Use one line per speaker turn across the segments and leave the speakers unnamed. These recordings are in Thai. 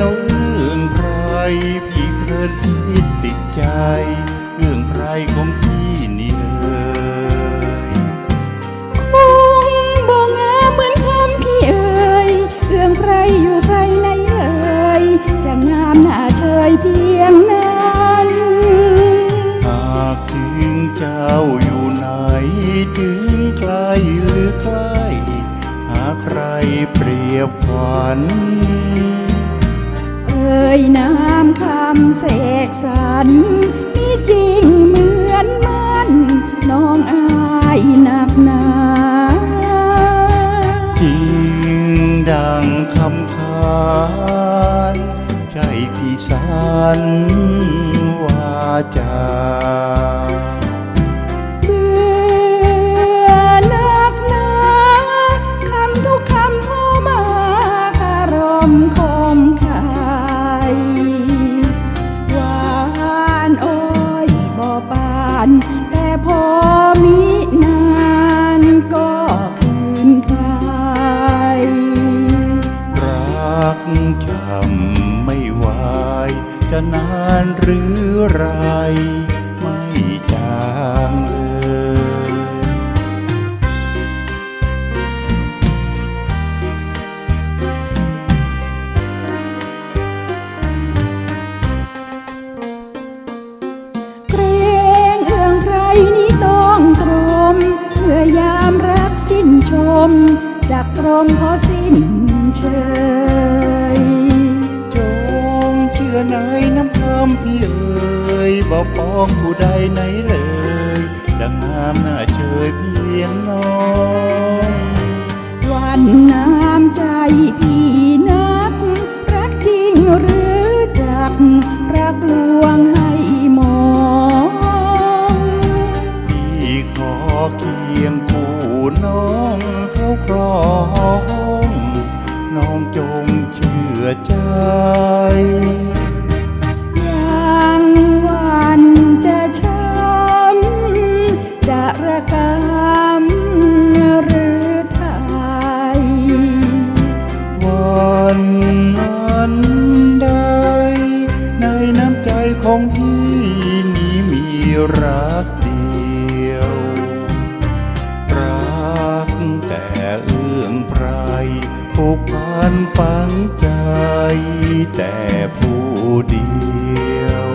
น้องเอื้องไพรพี่เพลินพิดติดใจเอื้องไพรของพี่นี่เอ่ย
คงบ่งาเหมือนคำพี่เอ่ยเอื้องใครอยู่ใครในเอ่ยจะงามหน้าเชยเพียงนั้น
หากถึงเจ้าอยู่ไหนถึงไกลหรือใกล้หาใครเปรียบขวัญ
ยน้ำคำเสกสรรมีจริงเหมือนมันน้องอายหนักหนา
จริงดังคำขานใจพี่สันวาจา
ก
จำไม่ไหวจะนานหรือไร ไม่จางเลย
เกรงเอื้องใครนี้ต้องตรม เมื่อยามรักสิ้นชม จากตรมขอสิ้น เชย
จงเชื่อในน้ำคำพี่เอ๋ยบ่ปองผู้ใดไหนเลย ดังงามหน้าเชยเพียงน้อง
วันน้ำใจพี่นัก รักจริงหรือจัก รักลวงให้มอง
พี่ขอเคียงคู่น้องเข้าครองน้องจงเชื่อ ใจ
ยังวันจะช้ำจะระกำหรือไทย
วันนั้นใดในน้ำใจของพี่นี้มีรักเดียว รักแต่เอื้องไพร ผูกพันฝังใจแต่ผู้เดียว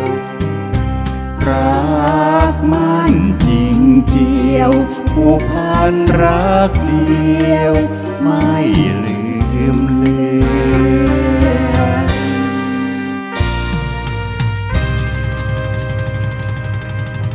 รักมันจริงเทียว ผูกพันรักเดียว ไม่ลืมเลือน